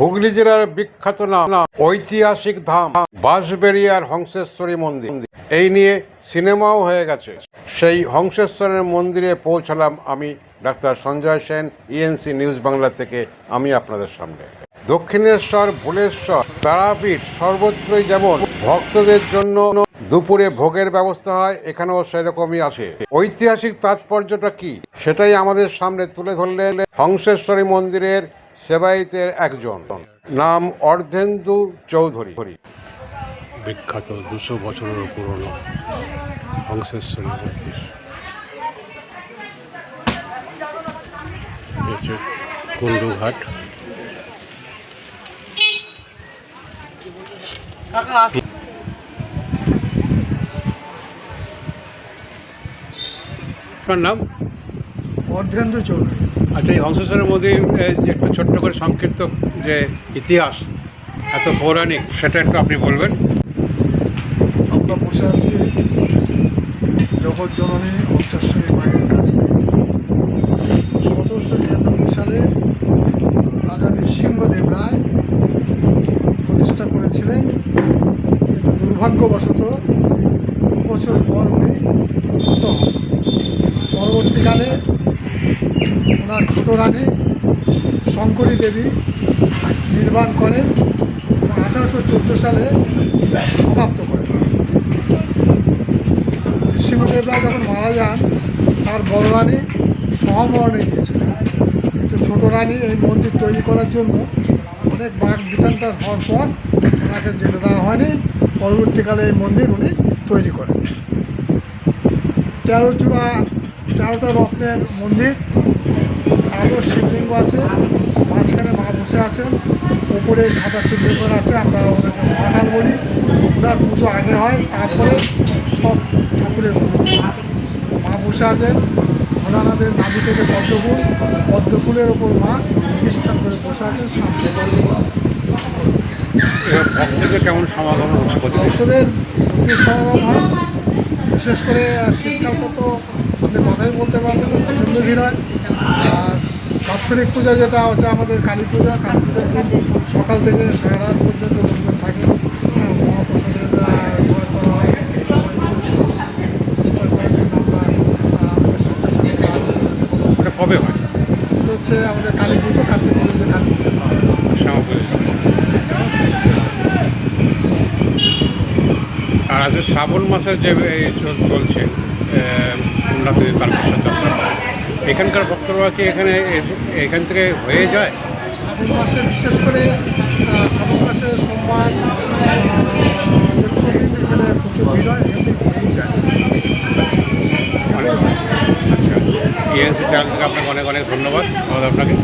হুগলি জেলার বিখ্যাত নাম ঐতিহাসিক ধাম, বাঁশবেড়িয়ার হংসেশ্বরী মন্দির। এই নিয়ে সিনেমাও হয়ে গেছে। সেই হংসেশ্বরের মন্দিরে পৌঁছালাম আমি, doctor Sanjay Sen ENC news Bangla থেকে, আমি আপনাদের সামনে। দক্ষিণেশ্বর, ভুলেশ্বর, তারাপীঠ সর্বত্রই যেমন ভক্তদের জন্য দুপুরে ভোগের ব্যবস্থা হয়, এখানেও সেরকমই আছে। ঐতিহাসিক তাৎপর্যটা কি? সেটাই আমাদের সামনে তুলে ধরলেন হংসেশ্বরী মন্দিরের সেবাইতের একজন। নাম অর্ধেন্দু চৌধুরী। বিখ্যাত দুশো বছরেরও পুরনো হংসেশ্বরী মন্দির কুণ্ডুঘাট। আপনার নাম? অর্ধেন্দু চৌধুরী। আচ্ছা এই হংসেশ্বরী মন্দির একটু ছোট্ট করে সংক্ষিপ্ত যে ইতিহাস, এত পৌরাণিক, সেটা একটু আপনি বলবেন? আমরা বসে আছি জগৎ জননী হংসেশ্বরী মায়ের কাছে। সতেরোশো নিরানব্বই সালে রাজা নৃসিংহদেব রায় প্রতিষ্ঠা করেছিলেন। কিন্তু দুর্ভাগ্যবশত দু বছর পর উনি পরবর্তীকালে ওনার ছোট রানী শঙ্করী দেবী নির্মাণ করেন এবং আঠারোশো চোদ্দ সালে সমাপ্ত করেন নৃসিংহদেব যখন মারা যান, তার বড় রানী সহমরণে গিয়েছিলেন। কিন্তু ছোট রানী এই মন্দির তৈরি করার জন্য অনেক বাঘ বিতান্তার হওয়ার পর ওনাকে যেতে দেওয়া হয়নি। পরবর্তীকালে এই মন্দির উনি তৈরি করেন। তেরো চূড়া তেরোটা রত্নের মন্দির আরও শিবলিঙ্গ আছে মাঝখানে মা বসে আছেন উপরে সাদা শিবলিঙ্গ আছে আমরা ওনাকে মহাকাল বলি। ওনার পুজো আগে হয় তারপরে সব ঠাকুরের পুজো। মা বসে আছেন ভোলানাথের নাভি থেকে পদ্মফুল পদ্মফুলের ওপর মা প্রতিষ্ঠান করে বসে আছেন ভক্তদের কেমন সমাগম হচ্ছে? ভক্তদের প্রচুর সমাগম হয়। বিশেষ করে শীতকালটা তো আপনি কথাই বলতে পারবেন না প্রচণ্ড ভিড় হয়। বাৎসরিক পূজা যেটা হচ্ছে আমাদের কালী পূজা কালী পূজার দিন সকাল থেকে সারা রাত পর্যন্ত লোকজন থাকে। হ্যাঁ, মহাপ্রসাদের জোগাড় করা হয়। ওটা কবে হয়? এটা হচ্ছে আমাদের কালী পুজো কার্তিক পুজো যে কালী পুজো হয়। আর আজকে শ্রাবণ মাসের যে এই চলছে তারকেশ্বর যাত্রা। এখানকার ভক্তরা কি এখানে এখান থেকে হয়ে যায়? শ্রাবণ মাসে বিশেষ করে শ্রাবণ মাসে সোমবার এখানে প্রচুর ভিড় হয় এখান যায়। ইএনসি চ্যানেল থেকে আপনাকে অনেক অনেক ধন্যবাদ। ধন্যবাদ আপনাকে।